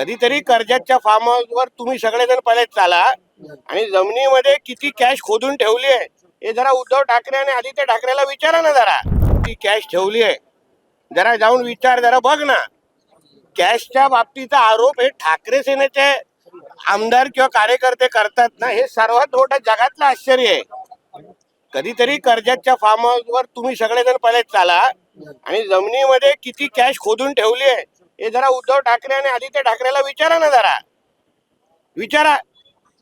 कधीतरी कर्जतच्या फार्म हाऊसवर तुम्ही सगळेजण पहिले चाला आणि जमिनीमध्ये किती कॅश खोदून ठेवली आहे हे जरा उद्धव ठाकरे आणि आदित्य ठाकरेला विचारा ना जरा. ती कॅश ठेवली आहे? जरा जाऊन विचार जरा बघ ना. कॅशच्या बाबतीचा आरोप हे ठाकरे सेनेचे आमदार किंवा कार्यकर्ते करतात ना हे सर्वात मोठं जगातलं आश्चर्य आहे. कधीतरी कर्जतच्या फार्म हाऊसवर तुम्ही सगळेजण पहिले चाला आणि जमिनीमध्ये किती कॅश खोदून ठेवली आहे हे जरा उद्धव ठाकरे आणि आदित्य ठाकरेला विचारा ना जरा. विचारा.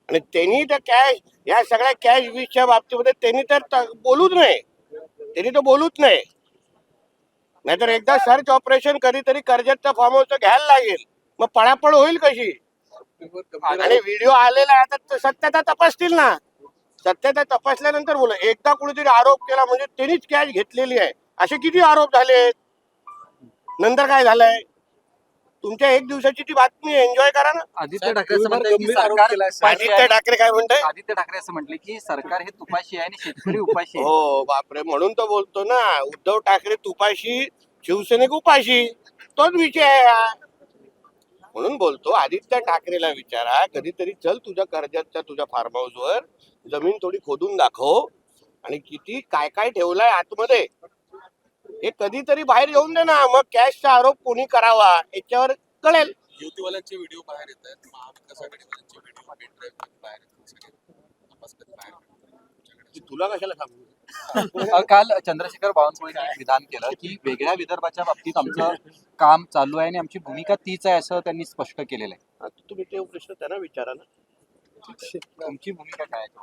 आणि त्यांनी तर कॅश या सगळ्या कॅश वीसच्या बाबतीमध्ये त्यांनी तर बोलूच नाही त्यांनी तर बोलूच नाही नाहीतर एकदा सर्च ऑपरेशन कधीतरी कर्जतचा फॉर्म हाऊस घ्यायला लागेल. मग पळापळ होईल कशी? आणि व्हिडिओ आलेला आहे आता सत्यता तपासतील ना. सत्यता तपासल्यानंतर बोला. एकदा कुणीतरी आरोप केला म्हणजे त्यांनीच कॅश घेतलेली आहे. असे किती आरोप झाले नंतर काय झालंय? तुमच्या एक दिवसाची ती बातमी एन्जॉय करा ना. आदित्य ठाकरे असं म्हणतात की सरकार आदित्य. ठाकरे काय म्हणताय? आदित्य ठाकरे असं म्हटले की सरकार हे तुपाशी आहे आणि शेतकरी उपाशी आहे. हो बापरे म्हणून तो बोलतो ना. उद्धव ठाकरे तुपाशी शिवसेनेक उपाशी. तोच विषय आहे हा. म्हणून बोलतो आदित्य ठाकरेला विचारा कधीतरी चल तुझ्या कर्जतच्या तुझ्या फार्म हाऊसवर जमीन थोडी खोदून दाखव. आणि किती काय काय ठेवलंय आतमध्ये? हे कधीतरी बाहेर येऊन दे ना. मग कॅशचा आरोप कोणी करावा याच्यावर कळेल. युतीवाल्यांचे व्हिडिओ बाहेर येत आहेत. महाविकास आघाडीवाल्यांचे व्हिडिओ पेन ड्राईव्ह बाहेर येतात सगळे तपास करत बाहेर येतात. तुमच्याकडे तुला कशाला सांगू? अ, काल चंद्रशेखर बावनकुळेंनी एक विधान केलं की वेगळ्या विदर्भाच्या बाबतीत आमचं काम चालू आहे आणि आमची भूमिका तीच आहे असं त्यांनी स्पष्ट केलेलं आहे. आता तुम्ही ते प्रश्न त्यांना विचारा ना. तुमची भूमिका काय आहे?